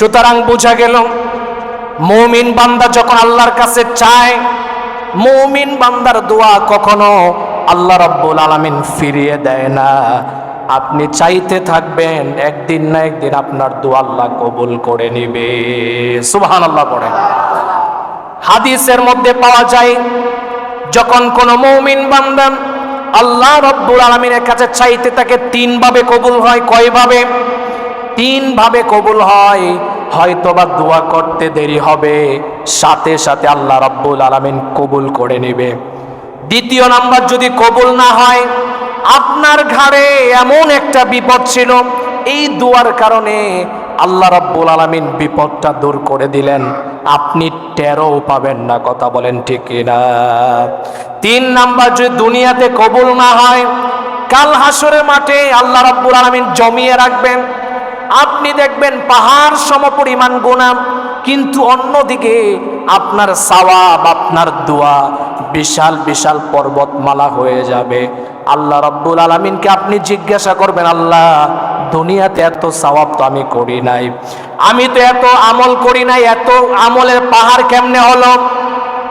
সুতরাং বোঝা গেল, মৌমিন বান্দা যখন আল্লাহর কাছে চায়, মৌমিন বান্দার দোয়া কখনো আল্লাহ রব্বুল আলামিন ফিরিয়ে দেয় না। আপনি চাইতে থাকবেন, একদিন না একদিন আপনার দোয়া আল্লাহ কবুল করে নিবে। সুবহান আল্লাহ পড়েন। হাদিসের মধ্যে পাওয়া যায়, যখন কোনো মৌমিন বান্দান আল্লাহ রব্বুল আলমিনের কাছে চাইতে তাকে তিনভাবে কবুল হয়। কয়ভাবে? তিনভাবে কবুল হয়। হয়তোবা দোয়া করতে দেরি হবে, সাথে সাথে আল্লাহ রব্বুল আলমিন কবুল করে নেবে। দ্বিতীয় নাম্বার, যদি কবুল না হয়, আপনার ঘাড়ে এমন একটা বিপদ ছিল, এই দুয়ার কারণে আল্লাহ রাব্বুল আলামিন বিপদটা দূর করে দিলেন। আপনি টেরও পাবেন না, কথা বলেন ঠিক না তিন নাম্বার, যদি দুনিয়াতে কবুল না হয়, কাল হাসরের মাঠে আল্লাহ রাব্বুল আলামিন জমিয়ে রাখবেন আপনি দেখবেন পাহাড় সমপরিমাণ গুণাম কিন্তু অন্যদিকে আপনার সাওয়াব, আপনার দোয়া বিশাল বিশাল পর্বতমালা হয়ে যাবে। আল্লাহ রব্বুল আলমিনকে আপনি জিজ্ঞাসা করবেন, আল্লাহ, দুনিয়াতে এত সওয়াব তো আমি করি নাই, আমি তো এত আমল করি নাই, এত আমলের পাহাড় কেমনে হলো?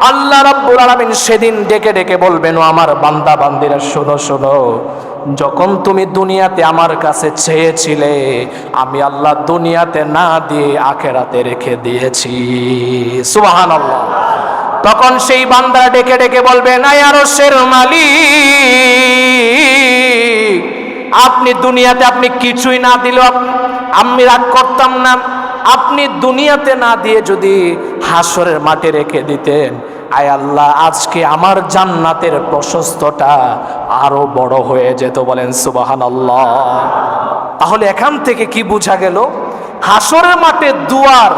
আল্লাহ রাব্বুল আলামিন সেদিন ডেকে ডেকে বলবেন আমার বান্দা বান্দিরা শোনো শোনো যখন তুমি দুনিয়াতে আমার কাছে চেয়েছিলে, আমি আল্লাহ দুনিয়াতে না দিয়ে আখেরাতে রেখে দিয়েছি। সুবহানাল্লাহ। তখন সেই বান্দা ডেকে ডেকে বলবেন আয় আরশের মালিক, আপনি দুনিয়াতে আপনি কিছুই না আপ- আমি রাগ করতাম না। আপনি দুনিয়াতে না দিয়ে যদি হাসরের মাঠে রেখে দিতেন, আয় আল্লাহ, আজকে আমার জান্নাতের প্রশস্তটা আরও বড় হয়ে যেত বলেন সুবাহান আল্লাহ তাহলে এখান থেকে কি বোঝা গেল? হাসরের মাঠে দুয়ার,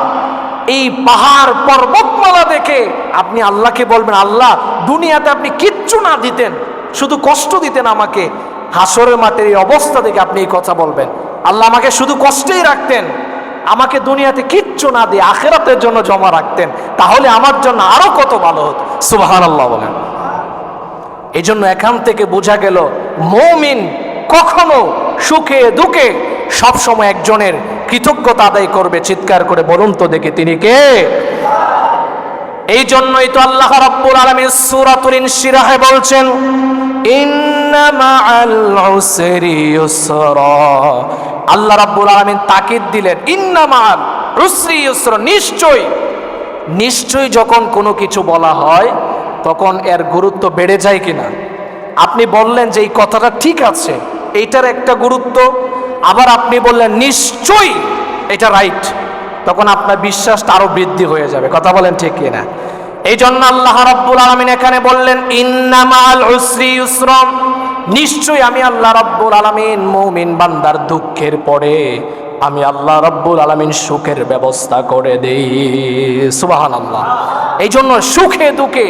এই পাহাড় পর্বতমালা দেখে আপনি আল্লাহকে বলবেন, আল্লাহ, দুনিয়াতে আপনি কিচ্ছু না দিতেন, শুধু কষ্ট দিতেন আমাকে। হাসরের মাঠের এই অবস্থা দেখে আপনি এই কথা বলবেন। আল্লাহ আমাকে শুধু কষ্টেই রাখতেন। আমাকে দুনিয়াতে কিচ্ছু না দিয়ে আখেরাতের জন্য জমা রাখতেন, তাহলে আমার জন্য আরও কত ভালো হতো। সুবাহান আল্লাহ বলেন। এই জন্য এখান থেকে বোঝা গেল, মৌমিন কখনো সুখে দুঃখে সবসময় একজনের কৃতজ্ঞতা আদায় করবে, চিৎকার করে বলুন তো দেখে তিনি কে? এই জন্যই তো আল্লাহ রাব্বুল আলামিন সূরাতুল ইনশিরাহে বলছেন ইন্না মাআল উসরি। ইউসরা আল্লাহ রাব্বুল আলামিন তাকিদ দিলেন, ইন্না মাআল উসরি ইউসরা নিশ্চয় নিশ্চয় যখন কোনো কিছু বলা হয়, তখন এর গুরুত্ব বেড়ে যায় কিনা? আপনি বললেন যে এই কথাটা ঠিক আছে, এইটার একটা গুরুত্ব। আবার আপনি বললেন, নিশ্চয়ই এটা রাইট তখন আপনার বিশ্বাসটা আরও বৃদ্ধি হয়ে যাবে। কথা বলেন ঠিক কিনা? এই জন্য আল্লাহ রাব্বুল আলামিন এখানে বললেন ইন্নামাল উসরি ইউসরম নিশ্চয়ই আমি আল্লাহ রাব্বুল আলামিন মুমিন বান্দার দুঃখের পরে আমি আল্লাহ রাব্বুল আলামিন সুখের ব্যবস্থা করে দেই। সুবাহান আল্লাহ এই জন্য সুখে দুঃখে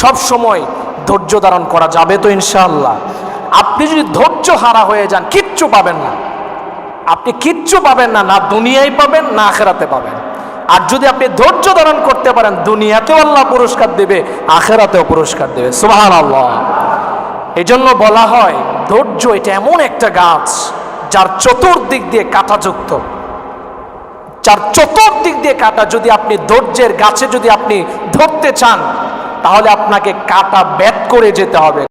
সব সময় ধৈর্য ধারণ করা যাবে তো ইনশাআল্লাহ। আপনি যদি ধৈর্য হারা হয়ে যান, কিচ্ছু পাবেন না। আপনি কিচ্ছু পাবেন না না দুনিয়ায় পাবেন, না আখেরাতে পাবেন। আর যদি আপনি ধৈর্য ধারণ করতে পারেন, দুনিয়াতেও আল্লাহ পুরস্কার দেবে, আখেরাতেও পুরস্কার দেবে। সুবাহান আল্লাহ এই জন্য বলা হয়, ধৈর্য এটা এমন একটা গাছ যার চতুর্দিক দিয়ে কাঁটাযুক্ত যার চতুর্দিক দিয়ে কাটা যদি আপনি ধৈর্যের গাছে যদি আপনি ধরতে চান, তাহলে আপনাকে কাটা ব্যাট করে যেতে হবে।